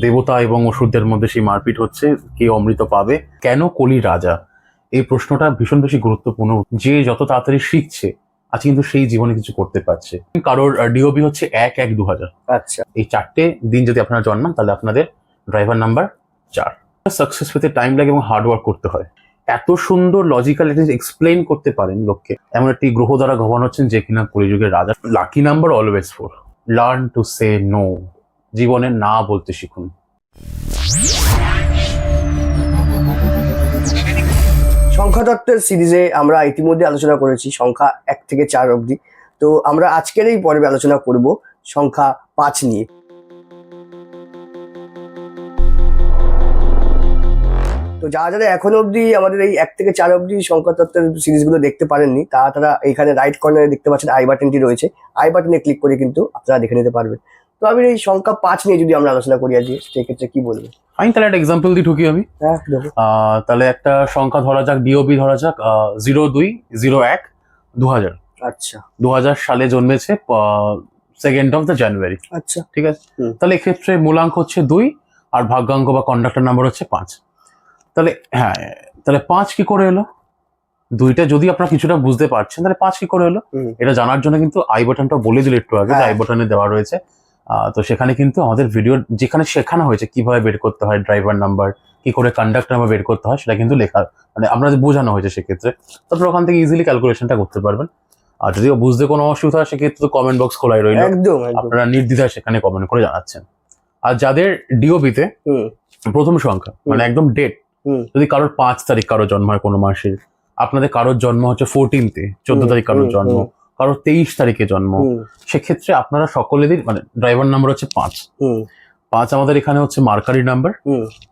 দেবতা এবং অসুরদের মধ্যে সেই মারপিট হচ্ছে কে অমৃত পাবে কেন কলি রাজা? এই প্রশ্নটা ভীষণ বেশি গুরুত্বপূর্ণ। যে যত তাড়াতাড়ি শিখছে আজ কিন্তু সেই জীবনে কিছু করতে পারছে। কারোর ডিওবি হচ্ছে এক এক দু হাজার। আচ্ছা। এই চারটে দিন যদি আপনারা জন্মান তাহলে আপনাদের ড্রাইভার নাম্বার চার। সাকসেস পেতে টাইম লাগে এবং হার্ড ওয়ার্ক করতে হয়। এত সুন্দর লজিক্যাল এক্সপ্লেন করতে পারেন লোককে। এমন একটি গ্রহ দ্বারা গভর্ন হচ্ছেন যে কিনা কলিযুগের রাজা। Lucky number always four learn to say no জীবনে না বলতে শিখুন। সংখ্যা তত্ত্বের সিরিজে আমরা ইতিমধ্যে আলোচনা করেছি, সংখ্যা এক থেকে চার অবধি। তো আমরা আজকের এই পর্বে আলোচনা করব সংখ্যা পাঁচ নিয়ে। তো যারা যারা এখনও অবধি আমাদের এই এক থেকে চার অবধি সংখ্যা তত্ত্বের সিরিজগুলো দেখতে পারেননি, তারা তারা এইখানে রাইট কর্নারে দেখতে পাচ্ছেন আই বাটনটি রয়েছে। আই বাটনে ক্লিক করে কিন্তু আপনারা দেখে নিতে পারবেন। তো আমি এই সংখ্যা পাঁচ নিয়ে যদি আমরা আলোচনা করি আজকে সেক্ষেত্রে কি বলব? আমি তাহলে একটা এক্সাম্পল দিয়ে ঢুকি আমি। হ্যাঁ তাহলে একটা সংখ্যা ধরা যাক ডিওপি ধরা যাক জিরো দুই জিরো এক দু হাজার আচ্ছা। দু হাজার সালে জন্মেছে সেকেন্ড অফ দ্য জানুয়ারি আচ্ছা। ঠিক আছে? তাহলে এক্ষেত্রে মূলাঙ্ক হচ্ছে দুই আর ভাগ্যাঙ্ক বা কন্ডাক্টর নাম্বার হচ্ছে পাঁচ। তাহলে হ্যাঁ তাহলে পাঁচ কি করে এলো? দুইটা যদি আপনারা কিছুটা বুঝতে পারছেন তাহলে পাঁচ কি করে এলো? এটা জানার জন্য কিন্তু আই বাটনটা বলে দিল একটু আগে হ্যাঁ। আই বাটনে দেওয়া রয়েছে। তো সেখানে কিন্তু আমাদের ভিডিও যেখানে শেখানো হয়েছে কীভাবে বের করতে হয় ড্রাইভার নাম্বার কি করে কন্ডাক্টর নাম্বার বের করতে হয় সেটা কিন্তু লেখা মানে আমরা বোঝানো হয়েছে সেক্ষেত্রে তারপর ওখান থেকে ইজিলি ক্যালকুলেশনটা করতে পারবেন। আর যদি বুঝতে কোনো অসুবিধা হয় সেক্ষেত্রে তো কমেন্ট বক্স খোলাই রইল। একদম আপনারা নির্দ্বিধায় সেখানে কমেন্ট করে জানাচ্ছেন। আর যাদের ডিওবিতে প্রথম সংখ্যা মানে একদম ডেট যদি কারোর পাঁচ তারিখ কারোর জন্ম হয় কোনো মাসের আপনাদের কারোর জন্ম হচ্ছে ফোরটিনতে চোদ্দ তারিখ কারোর জন্ম কারোর তেইশ তারিখে জন্ম। সেক্ষেত্রে আপনারা সকলেরই মানে ড্রাইভার নাম্বার হচ্ছে পাঁচ। পাঁচ আমাদের এখানে হচ্ছে মার্কারি নাম্বার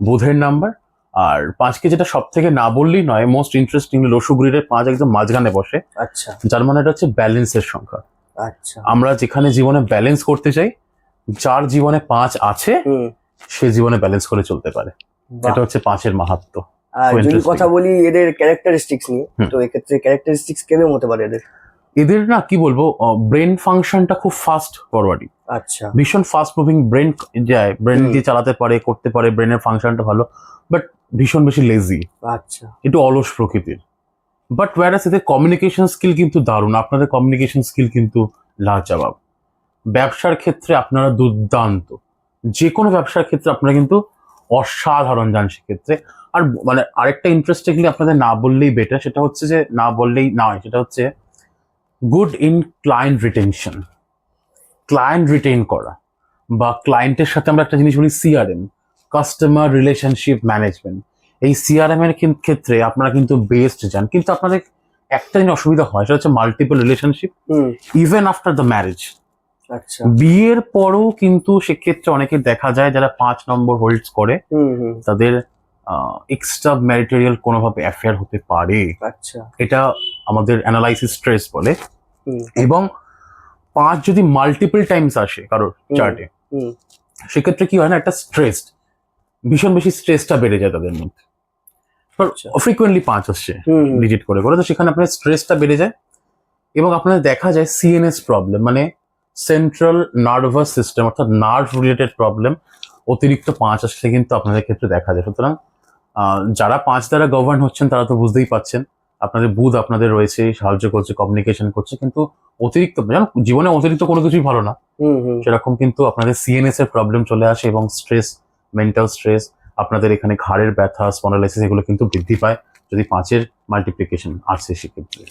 বুধের নাম্বার আর পাঁচকে যেটা সব থেকে না বললেই নয় মোস্ট ইন্টারেস্টিং লসুগুড়ির পাঁচ একদম মাঝখানে বসে। আচ্ছা। যার মানে এটা হচ্ছে ব্যালেন্সের সংখ্যা। আচ্ছা। আমরা যেখানে জীবনে ব্যালেন্স করতে চাই যার জীবনে পাঁচ আছে সে জীবনে ব্যালেন্স করে চলতে পারে। এটা হচ্ছে পাঁচের মাহাত্ম। আর যদি কথা বলি এদের ক্যারেক্টারিস্টিক্স নিয়ে। তো এক্ষেত্রে ক্যারেক্টারিস্টিক্স কেমন হতে পারে এদের? এদের না কি বলব ব্রেন ফাংশনটা খুব ফাস্ট ফরওয়ার্ডিং আচ্ছা। ভীষণ ফাস্ট মুভিং ব্রেন যায় ব্রেন দিয়ে চালাতে পারে করতে পারে ব্রেনের ফাংশনটা ভালো বাট ভীষণ বেশি লেজি আচ্ছা। একটু অলস প্রকৃতির। বাট ওয়ারাস এদের কমিউনিকেশন স্কিল কিন্তু দারুণ আপনাদের কমিউনিকেশন স্কিল কিন্তু লাজবাব। ব্যবসার ক্ষেত্রে আপনারা দুর্দান্ত। যে কোনো ব্যবসার ক্ষেত্রে আপনারা কিন্তু অসাধারণ যান সেক্ষেত্রে আর মানে আরেকটা ইন্টারেস্টিংলি আপনাদের না বললেই বেটার সেটা হচ্ছে যে না বললেই নয় সেটা হচ্ছে good in client retention client retain করা বা ক্লায়েন্টের সাথে আমরা একটা জিনিস বলি সিআরএম কাস্টমার রিলেশনশিপ ম্যানেজমেন্ট এই সিআরএম এর ক্ষেত্রে আপনারা কিন্তু বেস্ট যান কিন্তু আপনাদের একটা জিনিস অসুবিধা হয় সেটা হচ্ছে multiple relationship even after the marriage আচ্ছা। বিয়ের পরও কিন্তু সেক্ষেত্রে অনেকে দেখা যায় যারা পাঁচ নম্বর হোল্ডস করে তাদের এক্সট্রা ম্যারিটেরিয়াল কোনোভাবে অ্যাফেয়ার হতে পারে। আচ্ছা। এটা আমাদের অ্যানালাইসিস স্ট্রেস বলে। এবং পাঁচ যদি মাল্টিপল টাইমস আসে কারোর। চার্টে সেক্ষেত্রে কি হয় না একটা স্ট্রেস ভীষণ বেশি স্ট্রেসটা বেড়ে যায় তাদের মধ্যে। আচ্ছা। ফ্রিকুয়েন্টলি পাঁচ আসছে ডিজিট করে করে। তো সেখানে আপনার স্ট্রেসটা বেড়ে যায় এবং আপনাদের দেখা যায় সিএনএস প্রবলেম মানে সেন্ট্রাল নার্ভাস সিস্টেম অর্থাৎ নার্ভ রিলেটেড প্রবলেম অতিরিক্ত পাঁচ আসলে কিন্তু আপনাদের ক্ষেত্রে দেখা যায়। সুতরাং যারা পাঁচ দ্বারা গভর্ন হচ্ছেন তারা তো বুঝতেই পাচ্ছেন। আপনাদের বুধ আপনাদের রয়েছে সাহায্য করছে কমিউনিকেশন করছে কিন্তু অতিরিক্ত যেমন জীবনে অতিরিক্ত কোনো কিছুই ভালো না। সেরকম কিন্তু আপনাদের সিএনএস এর প্রবলেম চলে আসে এবং স্ট্রেস মেন্টাল স্ট্রেস আপনাদের এখানে ঘাড়ের ব্যথা স্পন্ডালাইসিস এগুলো কিন্তু বৃদ্ধি পায় যদি পাঁচের মাল্টিপ্লিকেশন আসে সেক্ষেত্রে।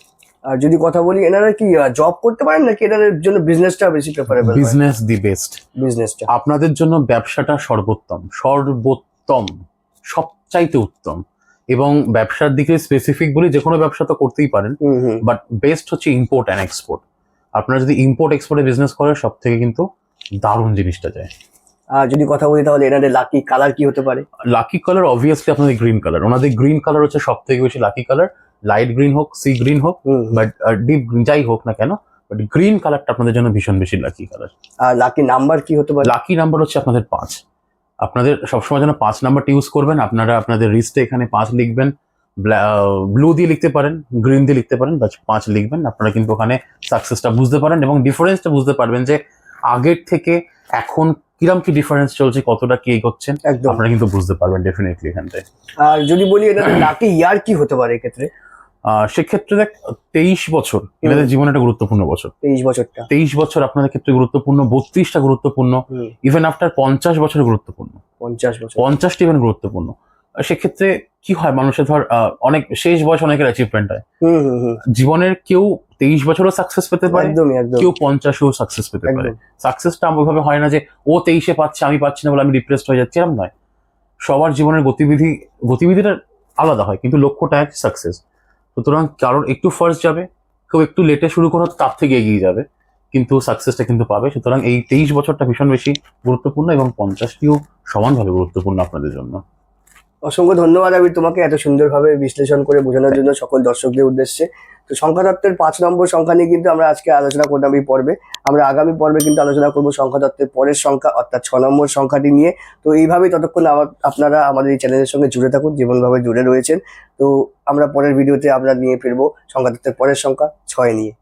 আর যদি কথা বলি এনারা কি জব করতে পারেন নাকি এনাদের জন্য বিজনেসটা বেশি প্রেফারেবল বিজনেস দি বেস্ট বিজনেসটা আপনাদের জন্য ব্যবসাটা সর্বোত্তম সর্বোত্তম। সবচাইতে উত্তম। এবং ব্যবসার দিকে স্পেসিফিক বলি যে কোনো ব্যবসা তো করতেই পারেন বাট বেস্ট হচ্ছে ইম্পোর্ট অ্যান্ড এক্সপোর্ট আপনারা যদি ইম্পোর্ট এক্সপোর্টে বিজনেস করেন সব থেকে কিন্তু দারুণ জিনিসটা যায়। আর যদি কথা বলি তাহলে এনাদের লাকি কালার কি হতে পারে? লাকি কালার অবভিয়াসলি আপনাদের গ্রিন কালার ওনাদের গ্রিন কালার হচ্ছে সব থেকে বেশি লাকি কালার লাইট গ্রিন হোক সি গ্রিন হোক বাট ডিপ যাই হোক না কেন বাট গ্রিন কালারটা আপনাদের জন্য ভীষণ বেশি লাকি কালার আর লাকি নাম্বার কি হতে পারে? লাকি নাম্বার হচ্ছে আপনাদের পাঁচ। আপনাদের সবসময় যেন পাঁচ নাম্বারটা ইউজ করবেন। আপনারা আপনাদের রিস্টে এখানে পাঁচ লিখবেন। ব্লু দিয়ে লিখতে পারেন গ্রিন দিয়ে লিখতে পারেন বা পাঁচ লিখবেন। আপনারা কিন্তু ওখানে সাকসেসটা বুঝতে পারেন এবং ডিফারেন্সটা বুঝতে পারবেন যে আগের থেকে এখন কিরম কি ডিফারেন্স চলছে কতটা কি এগোচ্ছেন একদম। আপনারা কিন্তু বুঝতে পারবেন ডেফিনেটলি এখানটায় আর যদি বলি এটা লাকি ইয়ার কি হতে পারে এক্ষেত্রে? সেক্ষেত্রে দেখ তেইশ বছর এনাদের জীবনে একটা গুরুত্বপূর্ণ বছর। তেইশ বছরটা। তেইশ বছর আপনাদের ক্ষেত্রে গুরুত্বপূর্ণ বত্রিশটা গুরুত্বপূর্ণ ইভেন আফটার পঞ্চাশ বছর গুরুত্বপূর্ণ। পঞ্চাশ বছর। পঞ্চাশটি ইভেন গুরুত্বপূর্ণ। সেক্ষেত্রে কি হয় মানুষের ধর অনেক শেষ বয়স অনেকের অ্যাচিভমেন্ট হয়। জীবনের কেউ তেইশ বছরও সাকসেস পেতে পারে কেউ পঞ্চাশেও সাকসেস পেতে পারে। সাকসেসটা ওইভাবে হয় না যে ও তেইশে পাচ্ছে আমি পাচ্ছি না বলে আমি ডিপ্রেসড হয়ে যাচ্ছি এরকম নয়। সবার জীবনের গতিবিধি গতিবিধিটা আলাদা হয় কিন্তু লক্ষ্যটা এক সাকসেস সুতরাং কারোর একটু ফার্স্ট যাবে, কেউ একটু লেটে শুরু করো, তার থেকে এগিয়ে যাবে। কিন্তু সাকসেসটা কিন্তু পাবে। সুতরাং এই তেইশ বছরটা ভীষণ বেশি গুরুত্বপূর্ণ এবং পঞ্চাশটিও সমানভাবে গুরুত্বপূর্ণ আপনাদের জন্য। অসংখ্য ধন্যবাদ আমি তোমাকে এত সুন্দরভাবে বিশ্লেষণ করে বোঝানোর জন্য সকল দর্শকদের উদ্দেশ্যে। তো সংখ্যা তত্ত্বের পাঁচ নম্বর সংখ্যা নিয়ে কিন্তু আমরা আজকে আলোচনা করলাম এই পর্বে। আমরা আগামী পর্বে কিন্তু আলোচনা করব সংখ্যা তত্ত্বের পরের সংখ্যা, অর্থাৎ ছ নম্বর সংখ্যাটি নিয়ে। তো এইভাবেই ততক্ষণ আপনারা আমাদের এই চ্যানেলের সঙ্গে জুড়ে থাকুন যেমনভাবে জুড়ে রয়েছেন। তো আমরা পরের ভিডিওতে আমরা নিয়ে ফিরবো সংখ্যা তত্ত্বের পরের সংখ্যা, ছয় নিয়ে।